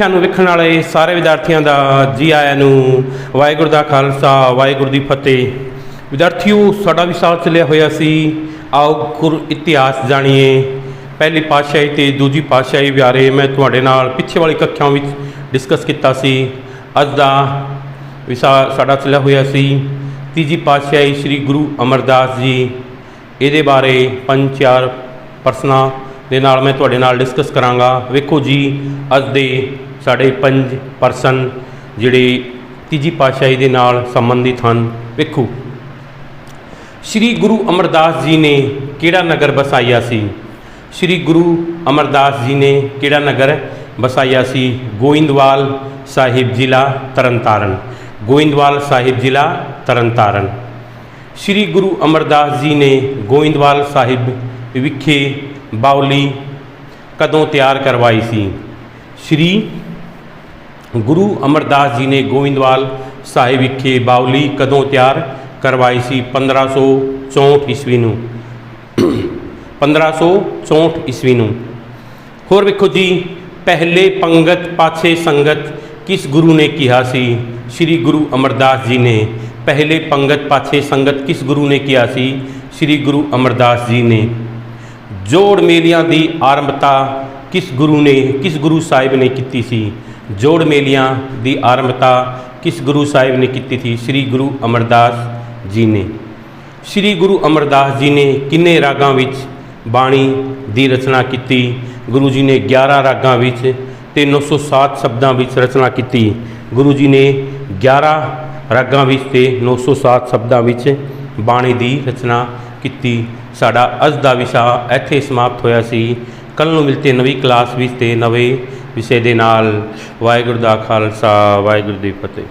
ਸਿੱਖਿਆ ਨੂੰ ਵੇਖਣ ਵਾਲੇ ਸਾਰੇ ਵਿਦਿਆਰਥੀਆਂ ਦਾ ਜੀ ਆਇਆਂ ਨੂੰ ਵਾਹਿਗੁਰੂ ਦਾ ਖਾਲਸਾ, ਵਾਹਿਗੁਰੂ ਦੀ ਫਤਿਹ। ਵਿਦਿਆਰਥੀਓ, ਸਾਡਾ ਵਿਸ਼ਾ ਚੱਲਿਆ ਹੋਇਆ ਸੀ। ਆਓ ਗੁਰ ਇਤਿਹਾਸ ਜਾਣੀਏ। ਪਹਿਲੀ ਪਾਤਸ਼ਾਹੀ ਤੇ ਦੂਜੀ ਪਾਤਸ਼ਾਹੀ ਬਾਰੇ ਮੈਂ ਤੁਹਾਡੇ ਨਾਲ ਪਿੱਛੇ ਵਾਲੀ ਕক্ষਾਵਾਂ ਵਿੱਚ ਡਿਸਕਸ ਕੀਤਾ ਸੀ। ਅੱਜ ਦਾ ਵਿਸ਼ਾ ਸਾਡਾ ਚੱਲਿਆ ਹੋਇਆ ਸੀ। ਤੀਜੀ ਪਾਤਸ਼ਾਹੀ ਸ੍ਰੀ ਗੁਰੂ ਅਮਰਦਾਸ ਜੀ। ਇਹਦੇ ਬਾਰੇ ਪੰਜ ਚਾਰ ਪਰਸਨਾਂ ਦੇ ਨਾਲ ਮੈਂ ਤੁਹਾਡੇ ਨਾਲ ਡਿਸਕਸ ਕਰਾਂਗਾ। ਵੇਖੋ ਜੀ, ਅੱਜ ਦੇ ਸਾਡੇ ਪੰਜ ਪਰਸਨ ਜਿਹੜੇ ਤੀਜੀ ਪਾਤਸ਼ਾਹੀ ਦੇ ਨਾਲ ਸੰਬੰਧਿਤ ਹਨ। ਵੇਖੋ, ਸ੍ਰੀ ਗੁਰੂ ਅਮਰਦਾਸ ਜੀ ਨੇ ਕਿਹੜਾ ਨਗਰ ਵਸਾਇਆ ਸੀ? ਸ੍ਰੀ ਗੁਰੂ ਅਮਰਦਾਸ ਜੀ ਨੇ ਕਿਹੜਾ ਨਗਰ ਵਸਾਇਆ ਸੀ? ਗੋਇੰਦਵਾਲ ਸਾਹਿਬ ਜ਼ਿਲ੍ਹਾ ਤਰਨਤਾਰਨ। ਗੋਇੰਦਵਾਲ ਸਾਹਿਬ ਜ਼ਿਲ੍ਹਾ ਤਰਨਤਾਰਨ। ਸ੍ਰੀ ਗੁਰੂ ਅਮਰਦਾਸ ਜੀ ਨੇ ਗੋਇੰਦਵਾਲ ਸਾਹਿਬ ਵਿਖੇ ਬਾਉਲੀ ਕਦੋਂ ਤਿਆਰ ਕਰਵਾਈ ਸੀ? ਸ੍ਰੀ ਗੁਰੂ ਅਮਰਦਾਸ ਜੀ ਨੇ ਗੋਇੰਦਵਾਲ ਸਾਹਿਬ ਵਿਖੇ ਬਾਉਲੀ ਕਦੋਂ ਤਿਆਰ ਕਰਵਾਈ ਸੀ? 1564 ਈਸਵੀ ਨੂੰ। 1564 ਈਸਵੀ ਨੂੰ। ਹੋਰ ਵੇਖੋ ਜੀ, ਪਹਿਲੇ ਪੰਗਤ, ਪਾਛੇ ਸੰਗਤ ਕਿਸ ਗੁਰੂ ਨੇ ਕਿਹਾ ਸੀ? ਸ੍ਰੀ ਗੁਰੂ ਅਮਰਦਾਸ ਜੀ ਨੇ। ਪਹਿਲੇ ਪੰਗਤ, ਪਾਛੇ ਸੰਗਤ ਕਿਸ ਗੁਰੂ ਨੇ ਕਿਹਾ ਸੀ? ਸ੍ਰੀ ਗੁਰੂ ਅਮਰਦਾਸ ਜੀ ਨੇ। ਜੋੜ ਮੇਲਿਆਂ ਦੀ ਆਰੰਭਤਾ ਕਿਸ ਗੁਰੂ ਨੇ, ਕਿਸ ਗੁਰੂ ਸਾਹਿਬ ਨੇ ਕੀਤੀ ਸੀ? ਜੋੜ ਮੇਲਿਆਂ ਦੀ ਆਰੰਭਤਾ ਕਿਸ ਗੁਰੂ ਸਾਹਿਬ ਨੇ ਕੀਤੀ ਸੀ? ਸ੍ਰੀ ਗੁਰੂ ਅਮਰਦਾਸ ਜੀ ਨੇ। ਸ੍ਰੀ ਗੁਰੂ ਅਮਰਦਾਸ ਜੀ ਨੇ ਕਿੰਨੇ ਰਾਗਾਂ ਵਿੱਚ ਬਾਣੀ ਦੀ ਰਚਨਾ ਕੀਤੀ? ਗੁਰੂ ਜੀ ਨੇ 11 ਰਾਗਾਂ ਵਿੱਚ ਤੇ 907 ਸ਼ਬਦਾਂ ਵਿੱਚ ਰਚਨਾ ਕੀਤੀ। ਗੁਰੂ ਜੀ ਨੇ 11 ਰਾਗਾਂ ਵਿੱਚ ਤੇ 907 ਸ਼ਬਦਾਂ ਵਿੱਚ ਬਾਣੀ ਦੀ ਰਚਨਾ ਕੀਤੀ। ਸਾਡਾ ਅੱਜ ਦਾ ਵਿਸ਼ਾ ਇੱਥੇ ਸਮਾਪਤ ਹੋਇਆ ਸੀ। ਕੱਲ ਨੂੰ ਮਿਲਤੇ ਨਵੀਂ ਕਲਾਸ ਵਿੱਚ ਤੇ ਨਵੇਂ ਵਿਸ਼ੇ ਦੇ ਨਾਲ ਵਾਹਿਗੁਰੂ ਦਾ ਖਾਲਸਾ ਵਾਹਿਗੁਰੂ ਦੀ ਫਤਿਹ।